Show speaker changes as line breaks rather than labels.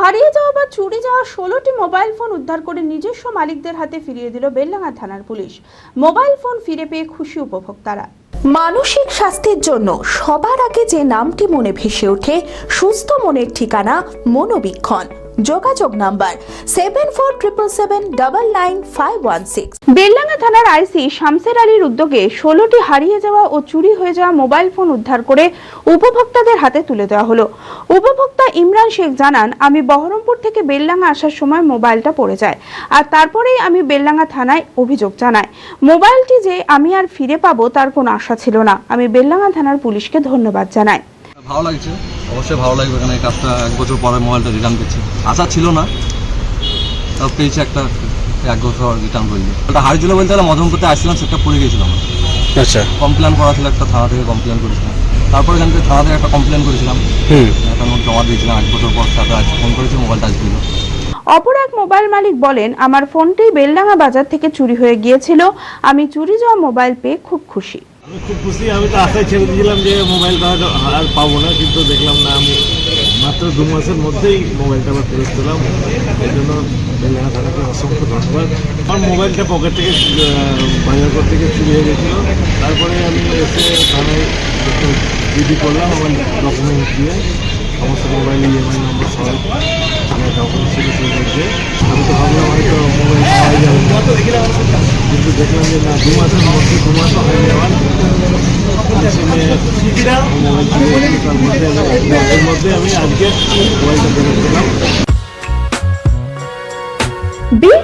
হারিয়ে যাওয়া বা চুরি যাওয়া ষোলোটি মোবাইল ফোন উদ্ধার করে নিজস্ব মালিকদের হাতে ফিরিয়ে দিল বেল্লাঙ্গা থানার পুলিশ। মোবাইল ফোন ফিরে পেয়ে খুশি উপভোক্তারা।
মানসিক স্বাস্থ্যের জন্য সবার আগে যে নামটি মনে ভেসে ওঠে, সুস্থ মনের ঠিকানা মনোবীক্ষণ। যোগাযোগ number seven four triple seven double nine five one six
Beldanga থানার আইসি শামসের আলীর উদ্যোগে ষোলোটি হারিয়ে যাওয়া ও চুরি হয়ে যাওয়া মোবাইল ফোন উদ্ধার করে উপভোক্তাদের হাতে তুলে দেওয়া হলো। উপভোক্তা ইমরান শেখ জানান, আমি বহরমপুর থেকে বেলডাঙ্গা আসার সময় মোবাইলটা পড়ে যায় আর তারপরেই আমি বেলডাঙ্গা থানায় অভিযোগ জানাই। মোবাইলটি যে আমি আর ফিরে পাবো তার কোনো আশা ছিল না। আমি বেলডাঙ্গা থানার পুলিশকে ধন্যবাদ জানাই।
ভালো লাগছে। অবশ্যই ভালো লাগবে এখানে এই কাজটা। এক বছর পরে মোবাইলটা রিটার্ন করছি আশা ছিল না তাও পেয়েছি একটা এক বছর রিটার্ন করলি ওটা হারিয়েছিল বলতে গেলে মধমপুরতে আসছিলাম সেটা পড়ে গেছিলাম
আচ্ছা।
কমপ্লেন করা ছিল একটা থানা থেকে কমপ্লেন করেছিলাম। তারপর এখান থেকে থানা থেকে একটা কমপ্লেন করেছিলাম।
হুম।
একটা নোট জমা দিয়েছিলাম এক বছর পর তারপরে আজকে ফোন করেছি মোবাইলটা আজ দিল
অপর এক মোবাইল মালিক বলেন আমার ফোনটি বেলডাঙ্গা বাজার থেকে চুরি হয়ে গিয়েছিল। আমি চুরি যাওয়া মোবাইল পেয়ে খুব খুশি।
আমি খুব খুশি, আমি তো আশায় ছেড়ে দিয়েছিলাম যে মোবাইলটা হয়তো আর পাবো না, কিন্তু দেখলাম না, আমি মাত্র দু মাসের মধ্যেই মোবাইলটা আবার ফেরত পেলাম। এই জন্য থানাকে অসংখ্য ধন্যবাদ। আমার মোবাইলটা পকেট থেকে বাজার করতে থেকে চুরি হয়ে গেছিল। তারপরে আমি এসে থানায় একটা জিডি করলাম আমার ডকুমেন্ট দিয়ে। সমস্ত মোবাইল ইএমআই নম্বর সহ আমার ডকুমেন্ট ছিল দিয়ে আমি তো ভাবলাম হয়তো মোবাইল পাওয়া যাবে। কিন্তু দেখলাম যে না দু মাসের মধ্যে দু মাসও হয়নি আমার মধ্যে আমি আজকে মোবাইলটা ফেরত